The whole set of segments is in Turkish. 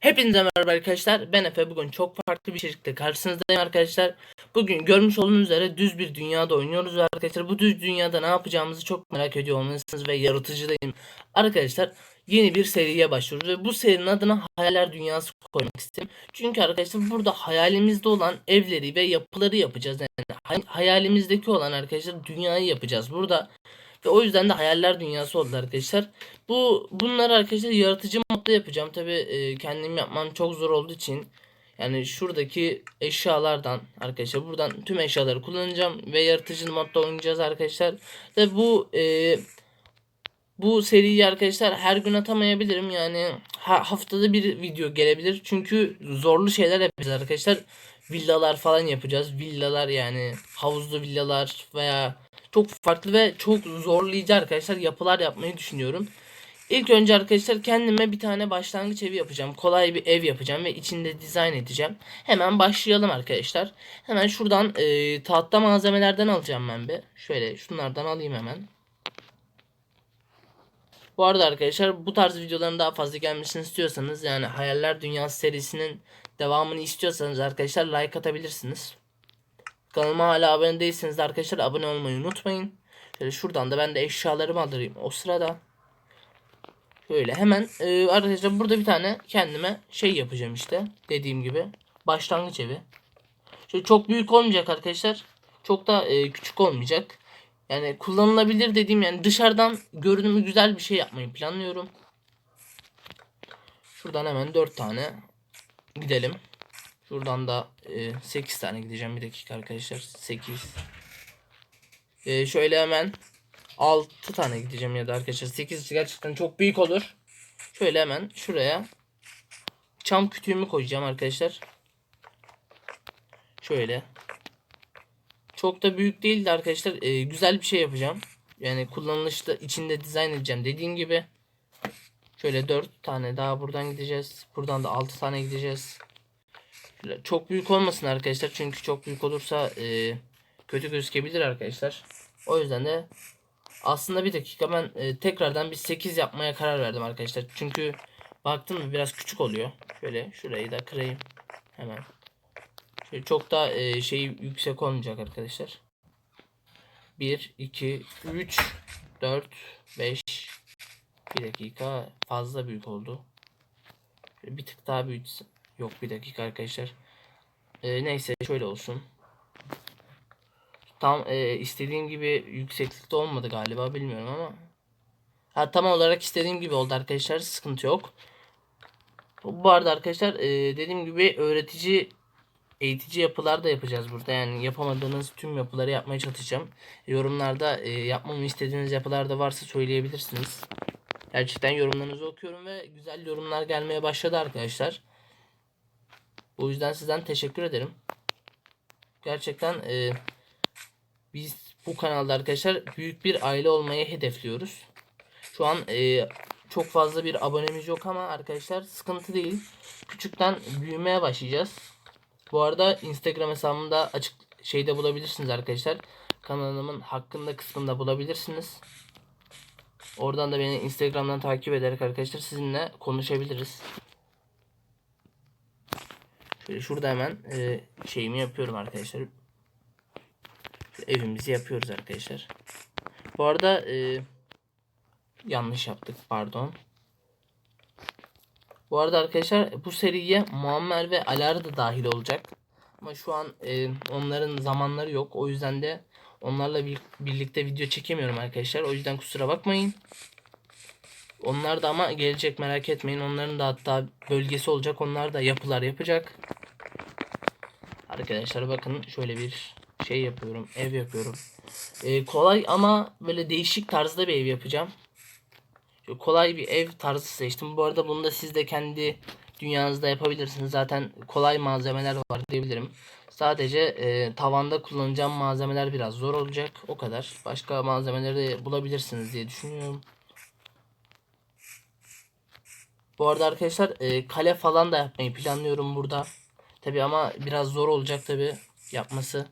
Hepinize merhaba arkadaşlar. Ben Efe. Bugün çok farklı bir içerikte karşınızdayım arkadaşlar. Bugün görmüş olduğunuz üzere düz bir dünyada oynuyoruz arkadaşlar bu düz dünyada ne yapacağımızı çok merak ediyor olmalısınız ve yaratıcıdayım. Arkadaşlar yeni bir seriye başlıyoruz ve bu serinin adına Hayaller Dünyası koymak istedim. Çünkü arkadaşlar burada hayalimizde olan evleri ve yapıları yapacağız. Yani hay- hayalimizdeki olan arkadaşlar dünyayı yapacağız burada. Ve o yüzden de hayaller dünyası oldu arkadaşlar. Bu bunları arkadaşlar yaratıcı modda yapacağım. Tabi e, kendim yapmam çok zor olduğu için yani şuradaki eşyalardan arkadaşlar buradan tüm eşyaları kullanacağım ve yaratıcı modda oynayacağız arkadaşlar. Ve bu e, bu seriyi arkadaşlar her gün atamayabilirim. Yani ha- haftada bir video gelebilir. Çünkü zorlu şeyler yapacağız arkadaşlar. Villalar falan yapacağız. Villalar yani havuzlu villalar veya çok farklı ve çok zorlayıcı arkadaşlar yapılar yapmayı düşünüyorum. İlk önce arkadaşlar kendime bir tane başlangıç evi yapacağım. Kolay bir ev yapacağım ve içinde dizayn edeceğim. Hemen başlayalım arkadaşlar. Hemen şuradan e, tahta malzemelerden alacağım ben bir. Şöyle şunlardan alayım hemen. Bu arada arkadaşlar bu tarz videoların daha fazla gelmesini istiyorsanız yani Hayaller Dünyası serisinin devamını istiyorsanız arkadaşlar like atabilirsiniz. Kanalıma hala abone değilseniz de arkadaşlar abone olmayı unutmayın. Şöyle şuradan da ben de eşyalarımı alırım o sırada. Şöyle hemen e, arkadaşlar burada bir tane kendime şey yapacağım işte. Dediğim gibi başlangıç evi. Şöyle çok büyük olmayacak arkadaşlar. Çok da e, küçük olmayacak. Yani kullanılabilir dediğim yani dışarıdan görünümü güzel bir şey yapmayı planlıyorum. Şuradan hemen 4 tane gidelim. Şuradan da e, 8 tane gideceğim bir dakika arkadaşlar. 8. E, şöyle hemen 6 tane gideceğim ya da arkadaşlar 8 gerçekten çok büyük olur. Şöyle hemen şuraya çam kütüğümü koyacağım arkadaşlar. Şöyle. Çok da büyük değildi arkadaşlar. E, güzel bir şey yapacağım. Yani kullanılışlı içinde dizayn edeceğim dediğim gibi. Şöyle 4 tane daha buradan gideceğiz. Buradan da 6 tane gideceğiz. Çok büyük olmasın arkadaşlar. Çünkü çok büyük olursa e, kötü gözükebilir arkadaşlar. O yüzden de aslında bir dakika ben e, tekrardan bir 8 yapmaya karar verdim arkadaşlar. Çünkü baktım biraz küçük oluyor. Şöyle şurayı da kırayım. Hemen. Şöyle çok da e, şey yüksek olmayacak arkadaşlar. 1, 2, 3, 4, 5. Bir dakika fazla büyük oldu. Şöyle bir tık daha büyütsün. Yok bir dakika arkadaşlar. E, neyse şöyle olsun. Tam e, istediğim gibi yükseklikte olmadı galiba bilmiyorum ama. Ha tam olarak istediğim gibi oldu arkadaşlar sıkıntı yok. Bu arada arkadaşlar e, dediğim gibi öğretici eğitici yapılar da yapacağız burada. Yani yapamadığınız tüm yapıları yapmaya çalışacağım. Yorumlarda e, yapmamı istediğiniz yapılar da varsa söyleyebilirsiniz. Gerçekten yorumlarınızı okuyorum ve güzel yorumlar gelmeye başladı arkadaşlar. O yüzden sizden teşekkür ederim. Gerçekten e, biz bu kanalda arkadaşlar büyük bir aile olmayı hedefliyoruz. Şu an e, çok fazla bir abonemiz yok ama arkadaşlar sıkıntı değil. Küçükten büyümeye başlayacağız. Bu arada Instagram hesabımda açık şeyde bulabilirsiniz arkadaşlar. Kanalımın hakkında kısmında bulabilirsiniz. Oradan da beni Instagram'dan takip ederek arkadaşlar sizinle konuşabiliriz. Şöyle şurada hemen e, şeyimi yapıyorum arkadaşlar. Evimizi yapıyoruz arkadaşlar. Bu arada e, yanlış yaptık pardon. Bu arada arkadaşlar bu seriye Muammer ve Alar da dahil olacak. Ama şu an e, onların zamanları yok. O yüzden de onlarla bir, birlikte video çekemiyorum arkadaşlar. O yüzden kusura bakmayın. Onlar da ama gelecek merak etmeyin. Onların da hatta bölgesi olacak. Onlar da yapılar yapacak. Arkadaşlar bakın şöyle bir şey yapıyorum. Ev yapıyorum. E, kolay ama böyle değişik tarzda bir ev yapacağım. Şöyle kolay bir ev tarzı seçtim. Bu arada bunu da siz de kendi dünyanızda yapabilirsiniz. Zaten kolay malzemeler var diyebilirim. Sadece e, tavanda kullanacağım malzemeler biraz zor olacak. O kadar. Başka malzemeleri de bulabilirsiniz diye düşünüyorum. Bu arada arkadaşlar e, kale falan da yapmayı planlıyorum burada. Tabi ama biraz zor olacak tabi yapması.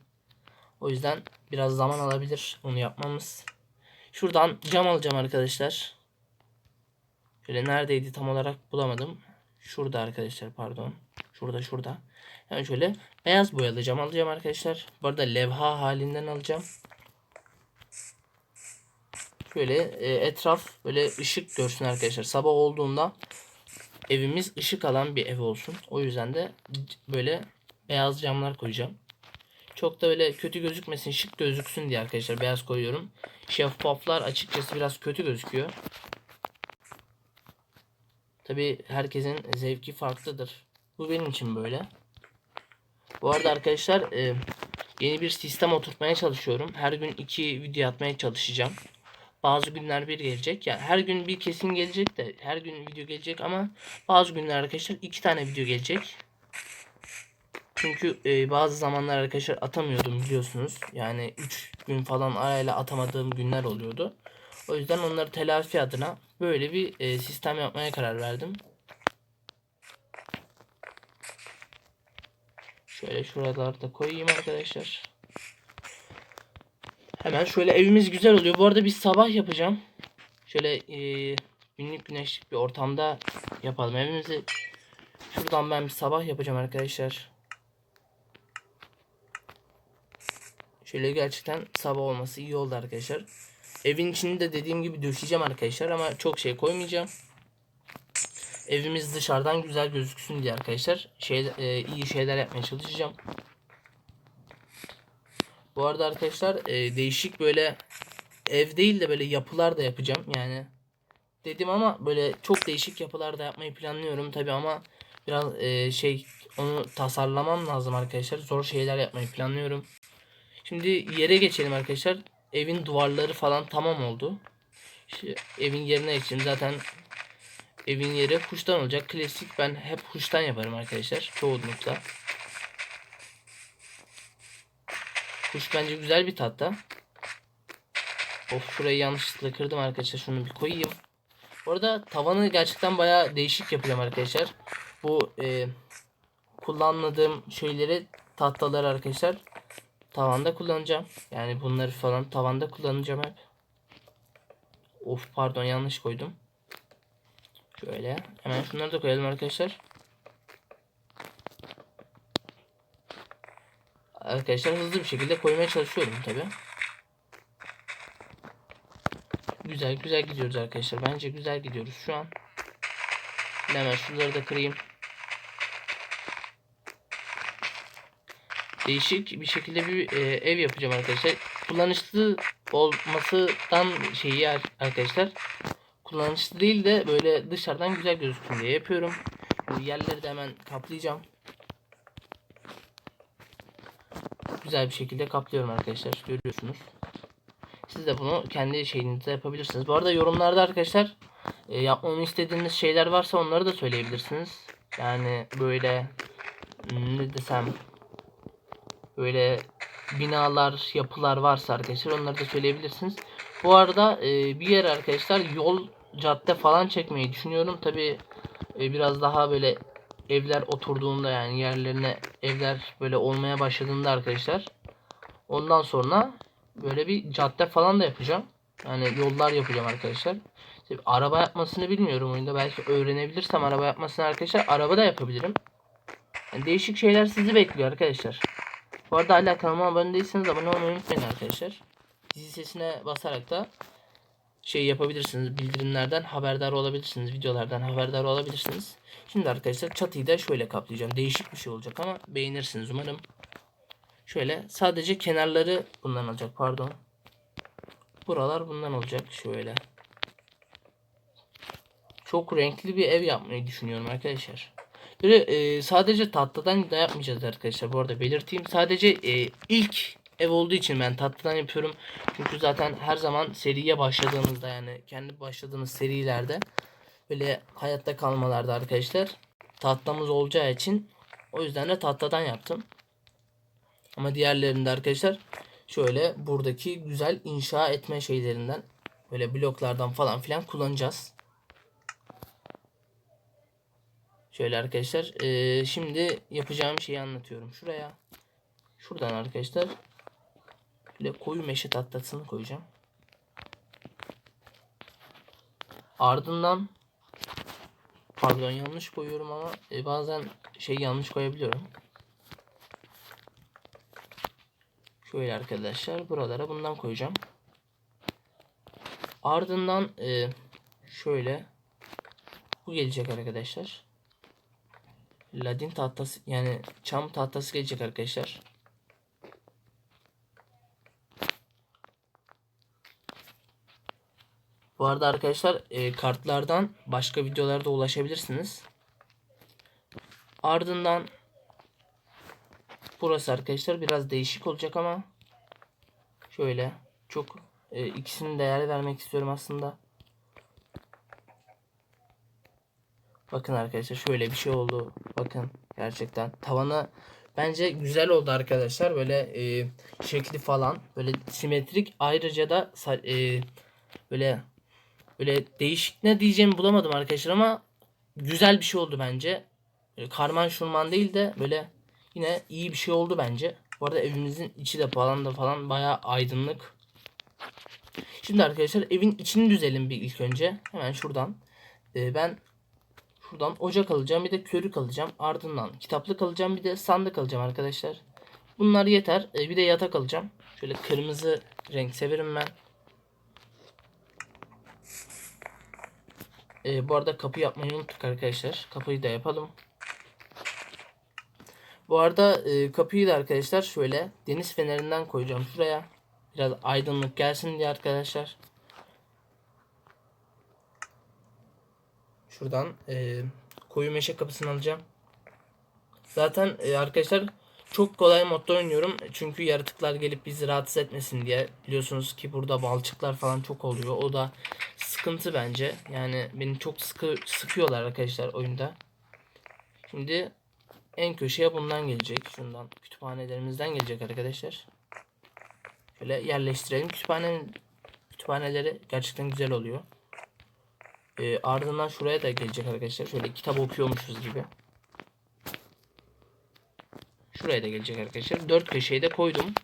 O yüzden biraz zaman alabilir onu yapmamız. Şuradan cam alacağım arkadaşlar. Şöyle neredeydi tam olarak bulamadım. şurada arkadaşlar pardon. Şurada şurada. Yani şöyle beyaz boyalayacağım alacağım arkadaşlar. Bu arada levha halinden alacağım. Şöyle e, etraf böyle ışık görsün arkadaşlar. Sabah olduğunda evimiz ışık alan bir ev olsun. O yüzden de böyle beyaz camlar koyacağım. Çok da öyle kötü gözükmesin, şık gözüksün diye arkadaşlar beyaz koyuyorum. Şeffaflar açıkçası biraz kötü gözüküyor. Tabi herkesin zevki farklıdır. Bu benim için böyle. Bu arada arkadaşlar e, yeni bir sistem oturtmaya çalışıyorum. Her gün iki video atmaya çalışacağım. Bazı günler bir gelecek. Yani her gün bir kesin gelecek de her gün video gelecek ama bazı günler arkadaşlar iki tane video gelecek. Çünkü e, bazı zamanlar arkadaşlar atamıyordum biliyorsunuz. Yani 3 gün falan arayla atamadığım günler oluyordu. O yüzden onları telafi adına böyle bir e, sistem yapmaya karar verdim. Şöyle şuralarda koyayım arkadaşlar. Hemen şöyle evimiz güzel oluyor. Bu arada bir sabah yapacağım. Şöyle e, günlük güneşlik bir ortamda yapalım evimizi. Şuradan ben bir sabah yapacağım arkadaşlar. Şöyle gerçekten sabah olması iyi oldu arkadaşlar. Evin içini de dediğim gibi döşeyeceğim arkadaşlar ama çok şey koymayacağım. Evimiz dışarıdan güzel gözüksün diye arkadaşlar şey, e, iyi şeyler yapmaya çalışacağım. Bu arada arkadaşlar e, değişik böyle ev değil de böyle yapılar da yapacağım yani. Dedim ama böyle çok değişik yapılar da yapmayı planlıyorum tabi ama biraz e, şey onu tasarlamam lazım arkadaşlar. Zor şeyler yapmayı planlıyorum. Şimdi yere geçelim arkadaşlar. Evin duvarları falan tamam oldu. İşte evin yerine geçelim. Zaten evin yeri huştan olacak. Klasik ben hep huştan yaparım arkadaşlar. Çoğunlukla. Huş bence güzel bir tatta. Of şurayı yanlışlıkla kırdım arkadaşlar. Şunu bir koyayım. Bu arada tavanı gerçekten baya değişik yapacağım arkadaşlar. Bu e, kullanmadığım şeyleri tahtaları arkadaşlar tavanda kullanacağım. Yani bunları falan tavanda kullanacağım hep. Of pardon yanlış koydum. Şöyle hemen şunları da koyalım arkadaşlar. Arkadaşlar hızlı bir şekilde koymaya çalışıyorum tabi. Güzel güzel gidiyoruz arkadaşlar. Bence güzel gidiyoruz şu an. Hemen şunları da kırayım. Değişik bir şekilde bir e, ev yapacağım arkadaşlar. Kullanışlı olmasından şeyi arkadaşlar. Kullanışlı değil de böyle dışarıdan güzel gözüksün diye yapıyorum. Yerleri de hemen kaplayacağım. Güzel bir şekilde kaplıyorum arkadaşlar. Görüyorsunuz. Siz de bunu kendi şeyinizde yapabilirsiniz. Bu arada yorumlarda arkadaşlar e, yapmamı istediğiniz şeyler varsa onları da söyleyebilirsiniz. Yani böyle ne desem böyle binalar, yapılar varsa arkadaşlar onları da söyleyebilirsiniz. Bu arada e, bir yer arkadaşlar yol, cadde falan çekmeyi düşünüyorum. Tabi e, biraz daha böyle evler oturduğunda yani yerlerine evler böyle olmaya başladığında arkadaşlar ondan sonra böyle bir cadde falan da yapacağım. Yani yollar yapacağım arkadaşlar. Tabii araba yapmasını bilmiyorum oyunda. Belki öğrenebilirsem araba yapmasını arkadaşlar araba da yapabilirim. Yani değişik şeyler sizi bekliyor arkadaşlar. Bu arada hala kanalıma abone değilseniz abone olmayı unutmayın arkadaşlar. Dizi sesine basarak da şey yapabilirsiniz. Bildirimlerden haberdar olabilirsiniz. Videolardan haberdar olabilirsiniz. Şimdi arkadaşlar çatıyı da şöyle kaplayacağım. Değişik bir şey olacak ama beğenirsiniz umarım. Şöyle sadece kenarları bundan olacak pardon. Buralar bundan olacak şöyle. Çok renkli bir ev yapmayı düşünüyorum arkadaşlar. Böyle e, sadece tatlıdan da yapmayacağız arkadaşlar. Bu arada belirteyim. Sadece e, ilk ev olduğu için ben tatlıdan yapıyorum. Çünkü zaten her zaman seriye başladığınızda yani kendi başladığınız serilerde böyle hayatta kalmalarda arkadaşlar tatlımız olacağı için o yüzden de tatlıdan yaptım. Ama diğerlerinde arkadaşlar şöyle buradaki güzel inşa etme şeylerinden böyle bloklardan falan filan kullanacağız. Şöyle arkadaşlar e, şimdi yapacağım şeyi anlatıyorum. Şuraya şuradan arkadaşlar Böyle koyu meşe tahtasını koyacağım. Ardından Pardon yanlış koyuyorum ama e, bazen şey yanlış koyabiliyorum. Şöyle arkadaşlar buralara bundan koyacağım. Ardından e, şöyle bu gelecek arkadaşlar. Ladin tahtası yani çam tahtası gelecek arkadaşlar. Bu arada arkadaşlar e, kartlardan başka videolarda ulaşabilirsiniz. Ardından burası arkadaşlar biraz değişik olacak ama şöyle çok e, ikisinin değer vermek istiyorum aslında. Bakın arkadaşlar şöyle bir şey oldu. Bakın gerçekten tavanı bence güzel oldu arkadaşlar. Böyle e, şekli falan böyle simetrik ayrıca da e, böyle böyle değişik ne diyeceğimi bulamadım arkadaşlar ama güzel bir şey oldu bence. Böyle karman şurman değil de böyle yine iyi bir şey oldu bence. Bu arada evimizin içi de falan da falan bayağı aydınlık. Şimdi arkadaşlar evin içini düzelim bir ilk önce. Hemen şuradan. E, ben Şuradan ocak alacağım bir de körük alacağım. Ardından kitaplık alacağım bir de sandık alacağım arkadaşlar. Bunlar yeter. Ee, bir de yatak alacağım. Şöyle kırmızı renk severim ben. Ee, bu arada kapı yapmayı unuttuk arkadaşlar. Kapıyı da yapalım. Bu arada e, kapıyı da arkadaşlar şöyle deniz fenerinden koyacağım şuraya. Biraz aydınlık gelsin diye arkadaşlar. Şuradan e, koyu meşe kapısını alacağım. Zaten e, arkadaşlar çok kolay modda oynuyorum. Çünkü yaratıklar gelip bizi rahatsız etmesin diye. Biliyorsunuz ki burada balçıklar falan çok oluyor. O da sıkıntı bence. Yani beni çok sıkı sıkıyorlar arkadaşlar oyunda. Şimdi en köşeye bundan gelecek. Şundan kütüphanelerimizden gelecek arkadaşlar. Şöyle yerleştirelim. Kütüphane kütüphaneleri gerçekten güzel oluyor. E, ardından şuraya da gelecek arkadaşlar. Şöyle kitap okuyormuşuz gibi. Şuraya da gelecek arkadaşlar. Dört köşeyi de koydum.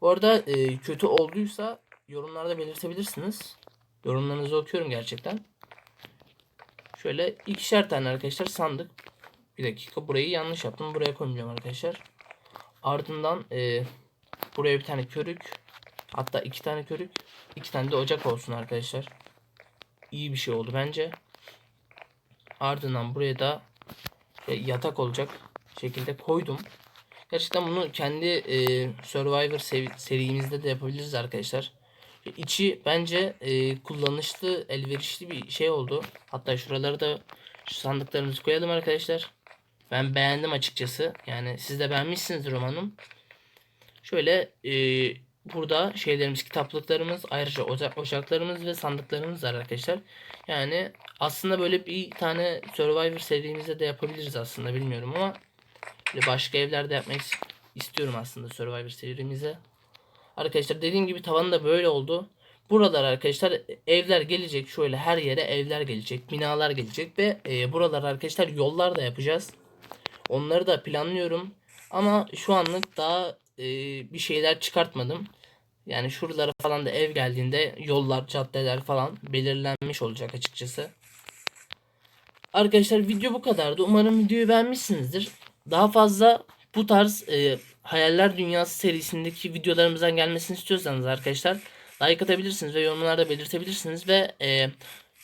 Bu arada e, kötü olduysa yorumlarda belirtebilirsiniz. Yorumlarınızı okuyorum gerçekten. Şöyle ikişer tane arkadaşlar sandık. Bir dakika burayı yanlış yaptım. Buraya koymayacağım arkadaşlar. Ardından e, buraya bir tane körük. Hatta iki tane körük. iki tane de ocak olsun arkadaşlar iyi bir şey oldu bence. Ardından buraya da e, yatak olacak şekilde koydum. Gerçekten bunu kendi e, Survivor serimizde de yapabiliriz arkadaşlar. İçi bence e, kullanışlı, elverişli bir şey oldu. Hatta şuraları da şu sandıklarımızı koyalım arkadaşlar. Ben beğendim açıkçası. Yani siz de beğenmişsinizdir umarım. Şöyle e, burada şeylerimiz, kitaplıklarımız, ayrıca ocak, ocaklarımız ve sandıklarımız var arkadaşlar. Yani aslında böyle bir tane Survivor serimizde de yapabiliriz aslında bilmiyorum ama başka evlerde yapmak istiyorum aslında Survivor serimize. Arkadaşlar dediğim gibi tavanı da böyle oldu. Buralar arkadaşlar evler gelecek şöyle her yere evler gelecek binalar gelecek ve e, buralar arkadaşlar yollar da yapacağız. Onları da planlıyorum ama şu anlık daha e, bir şeyler çıkartmadım. Yani şuralara falan da ev geldiğinde yollar, caddeler falan belirlenmiş olacak açıkçası. Arkadaşlar video bu kadardı. Umarım videoyu beğenmişsinizdir. Daha fazla bu tarz e, Hayaller Dünyası serisindeki videolarımızdan gelmesini istiyorsanız arkadaşlar like atabilirsiniz ve yorumlarda belirtebilirsiniz ve e,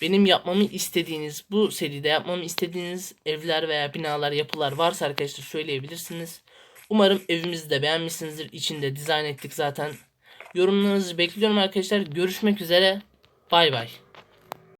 benim yapmamı istediğiniz bu seride yapmamı istediğiniz evler veya binalar yapılar varsa arkadaşlar söyleyebilirsiniz. Umarım evimizi de beğenmişsinizdir. İçinde dizayn ettik zaten. Yorumlarınızı bekliyorum arkadaşlar. Görüşmek üzere. Bay bay.